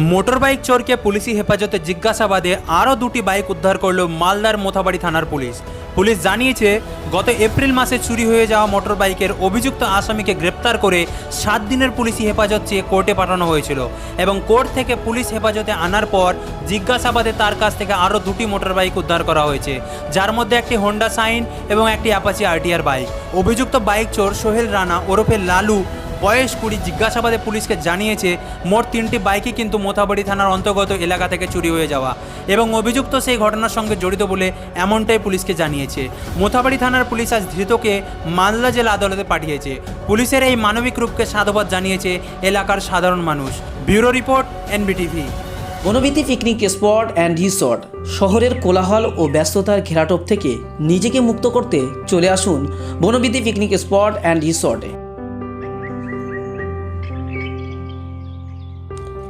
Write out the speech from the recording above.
Motorbike চোরকে পুলিশি হেফাজতে জিজ্ঞাসাবাদে আরও দুটি বাইক উদ্ধার করল মালদার মোথাবাড়ি থানার পুলিশ। পুলিশ জানিয়েছে, গত এপ্রিল মাসে চুরি হয়ে যাওয়া মোটরবাইকের অভিযুক্ত আসামিকে গ্রেপ্তার করে সাত দিনের পুলিশি হেফাজত চেয়ে কোর্টে পাঠানো হয়েছিল এবং কোর্ট থেকে পুলিশ হেফাজতে আনার পর জিজ্ঞাসাবাদে তার কাছ থেকে আরও দুটি মোটরবাইক উদ্ধার করা হয়েছে, যার মধ্যে একটি হোন্ডা সাইন এবং একটি অ্যাপাচি আরটিআর বাইক অভিযুক্ত বাইক চোর সোহেল রানা ওরফে লালু বয়স কুড়ি জিজ্ঞাসাবাদে পুলিশকে জানিয়েছে, মোট তিনটি বাইকই কিন্তু মোথাবাড়ি থানার অন্তর্গত এলাকা থেকে চুরি হয়ে যাওয়া এবং অভিযুক্ত সেই ঘটনার সঙ্গে জড়িত বলে এমনটাই পুলিশকে জানিয়েছে। মোথাবাড়ি থানার পুলিশ আজ ধৃতকে মালদা জেলা আদালতে পাঠিয়েছে। পুলিশের এই মানবিক রূপকে সাধুবাদ জানিয়েছে এলাকার সাধারণ মানুষ। Bureau report, NBTV. বনবিতি picnic spot and resort, শহরের কোলাহল ও ব্যস্ততার ঘেরাটোপ থেকে নিজেকে মুক্ত করতে চলে আসুন বনবিতি পিকনিক স্পট অ্যান্ড রিসর্টে।